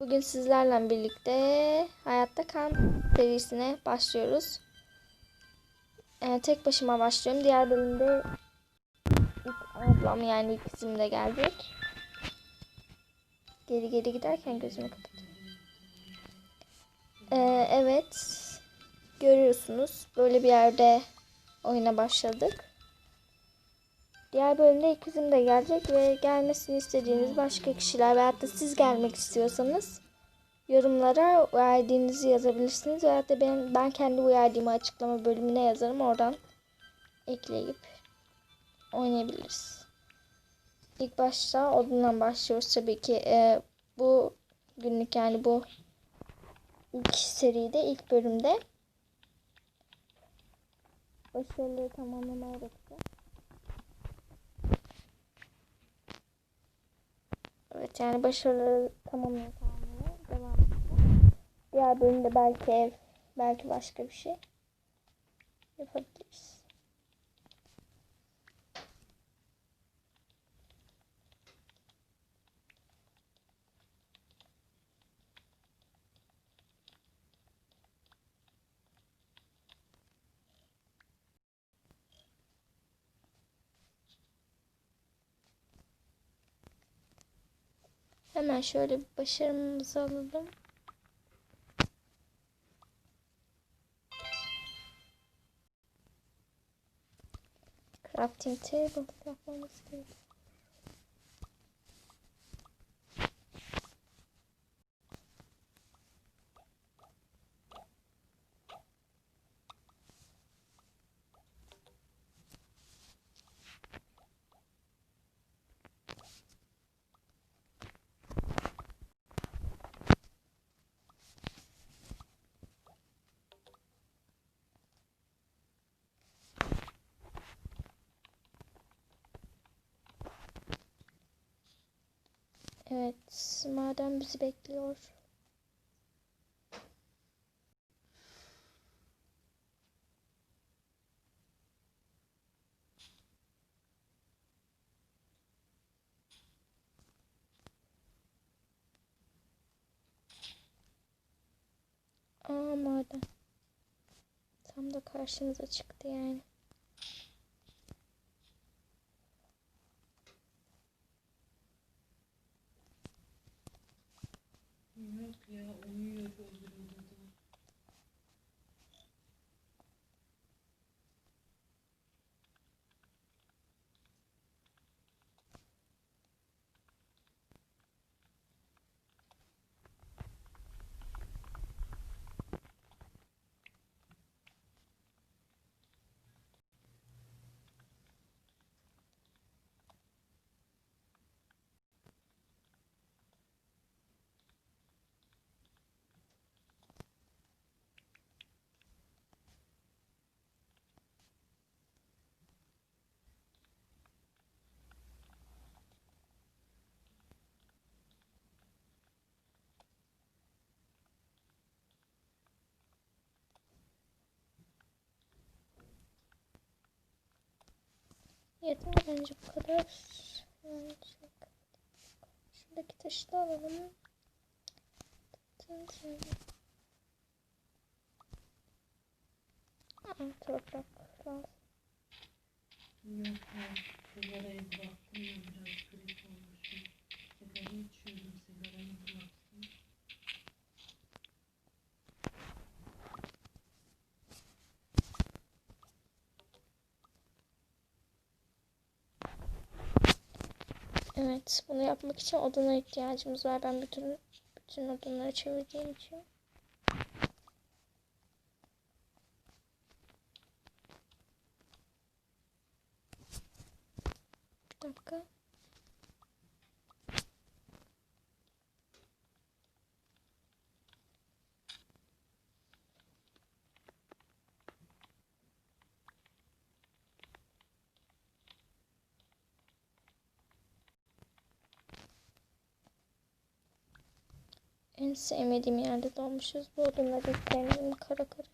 Bugün sizlerle birlikte Hayatta Kal serisine başlıyoruz. Ee, tek başıma başlıyorum. Diğer bölümde ablam yani ilk kızım da gelecek. Geri geri giderken gözümü kapatıyorum. Ee, evet. Görüyorsunuz. Böyle bir yerde oyuna başladık. Diğer bölümde ikizim de gelecek ve gelmesini istediğiniz başka kişiler veyahut da siz gelmek istiyorsanız yorumlara UID'nizi yazabilirsiniz veyahut da ben, ben kendi UID'mi açıklama bölümüne yazarım oradan ekleyip oynayabiliriz. İlk başta odundan başlıyoruz tabii ki. Ee, bu günlük yani bu ilk seride ilk bölümde başarılı tamamlamaya bakacağız. Evet yani başarılı tamamlaya tamamlaya devam edeceğim. Diğer bölümde belki ev, belki başka bir şey yapabiliriz. Hemen şöyle bir başarımızı alalım. Crafting table yapmamız gerekiyor. Evet, maden bizi bekliyor. Aa maden. Tam da karşımıza çıktı yani. Yok ya uyuyor öbür Yeter bence bu kadar. Şuradaki taşı da alalım. Toprak lazım. Yok ya sigarayı bıraktım ya biraz grip olmuşum. Evet, bunu yapmak için oduna ihtiyacımız var. Ben bütün bütün odunları çevirdiğim için. En sevmediğim yerde donmuşuz. Bu odunla beklerim kara kara.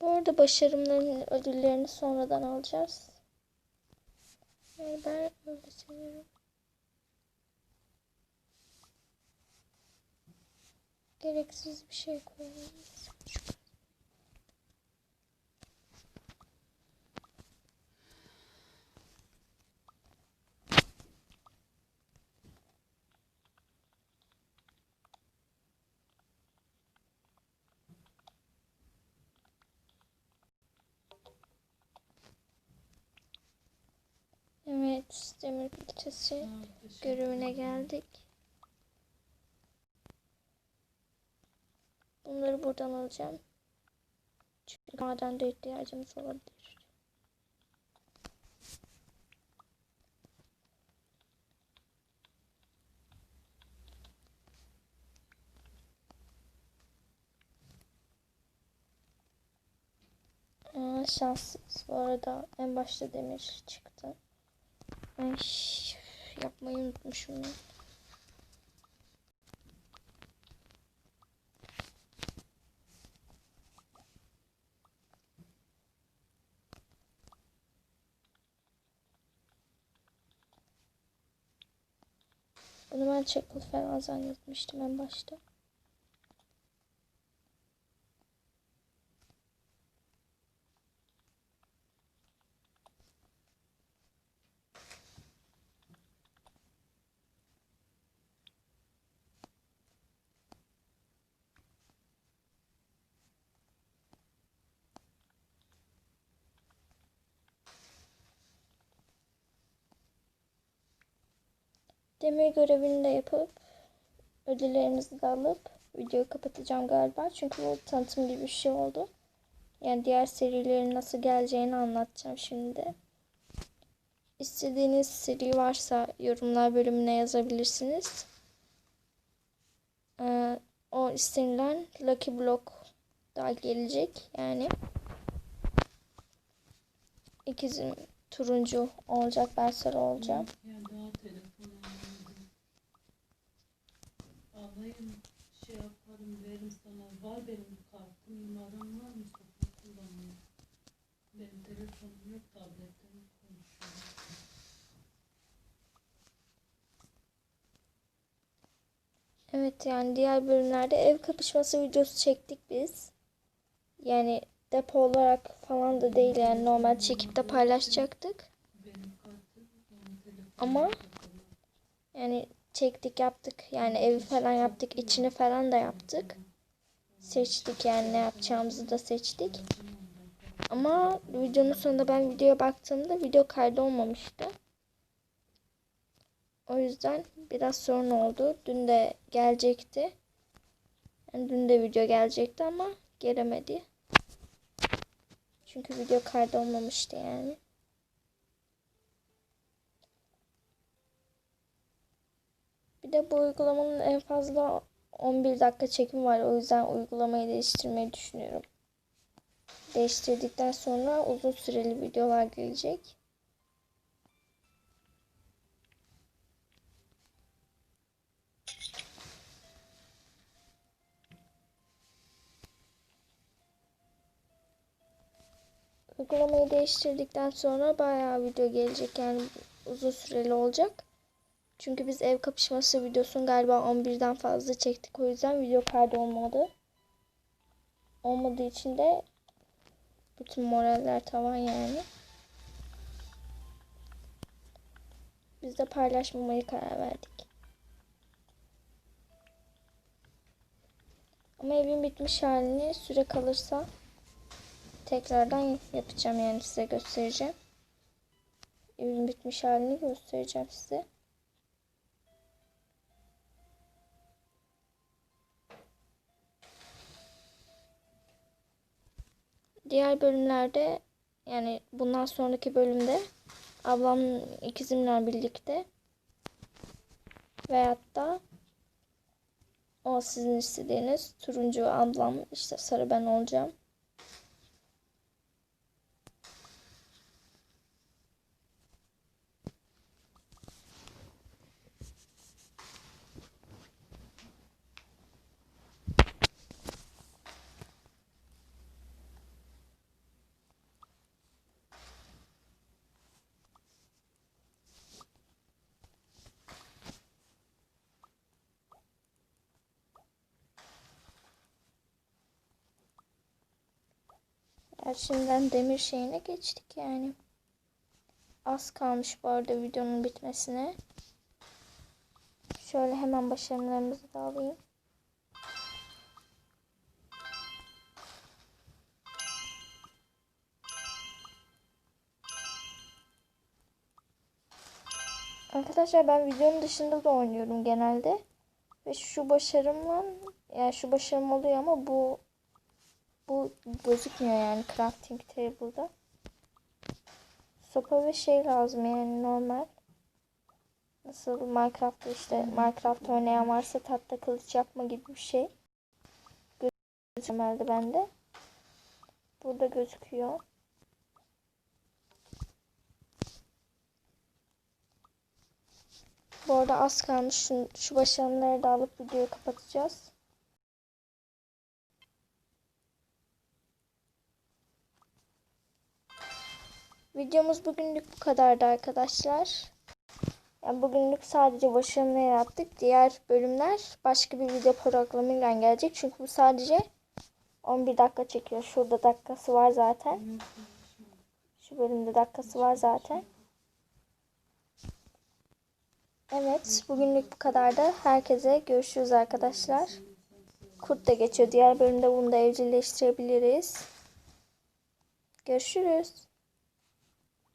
Bu arada başarımların ödüllerini sonradan alacağız. Ee, ben öyle seviyorum. Gereksiz bir şey koyalım. Evet, demir şey? görevine geldik. Buradan alacağım. Çünkü madende ihtiyacımız olabilir. Aa, şanssız. Bu arada en başta demir çıktı. Ay, yapmayı unutmuşum ya. Bunu ben çakıl falan zannetmiştim en başta. Demir görevini de yapıp ödüllerimizi de alıp videoyu kapatacağım galiba. Çünkü bu tanıtım gibi bir şey oldu. Yani diğer serilerin nasıl geleceğini anlatacağım şimdi. İstediğiniz seri varsa yorumlar bölümüne yazabilirsiniz. Ee, o istenilen Lucky Block daha gelecek. Yani ikizim turuncu olacak. Ben sarı olacağım. Ya Yani diğer bölümlerde ev kapışması videosu çektik biz. Yani depo olarak falan da değil yani normal çekip de paylaşacaktık. Ama yani çektik yaptık yani evi falan yaptık içini falan da yaptık. Seçtik yani ne yapacağımızı da seçtik. Ama videonun sonunda ben videoya baktığımda video kaydı olmamıştı. O yüzden biraz sorun oldu. Dün de gelecekti. Yani dün de video gelecekti ama gelemedi. Çünkü video kaydı olmamıştı yani. Bir de bu uygulamanın en fazla 11 dakika çekim var. O yüzden uygulamayı değiştirmeyi düşünüyorum. Değiştirdikten sonra uzun süreli videolar gelecek. Uygulamayı değiştirdikten sonra bayağı video gelecek yani uzun süreli olacak. Çünkü biz ev kapışması videosunu galiba 11'den fazla çektik. O yüzden video kaydı olmadı. Olmadığı için de bütün moraller tavan yani. Biz de paylaşmamaya karar verdik. Ama evin bitmiş halini süre kalırsa tekrardan yapacağım yani size göstereceğim. Evin bitmiş halini göstereceğim size. Diğer bölümlerde yani bundan sonraki bölümde ablam ikizimle birlikte veyahut da o sizin istediğiniz turuncu ablam işte sarı ben olacağım. Şimdiden demir şeyine geçtik yani. Az kalmış bu arada videonun bitmesine. Şöyle hemen başarımlarımızı da alayım. Arkadaşlar ben videonun dışında da oynuyorum genelde. Ve şu başarımla yani şu başarım oluyor ama bu bu gözükmüyor yani crafting table'da. Sopa ve şey lazım yani normal. Nasıl Minecraft'ta işte Minecraft oynayan varsa tahta kılıç yapma gibi bir şey. Gözükmüyor bende. Burada gözüküyor. Bu arada az kalmış. Şu, şu başarımları da alıp videoyu kapatacağız. Videomuz bugünlük bu kadardı arkadaşlar. Yani bugünlük sadece başarımları yaptık. Diğer bölümler başka bir video programıyla gelecek. Çünkü bu sadece 11 dakika çekiyor. Şurada dakikası var zaten. Şu bölümde dakikası var zaten. Evet, bugünlük bu kadar da herkese görüşürüz arkadaşlar. Kurt da geçiyor. Diğer bölümde bunu da evcilleştirebiliriz. Görüşürüz.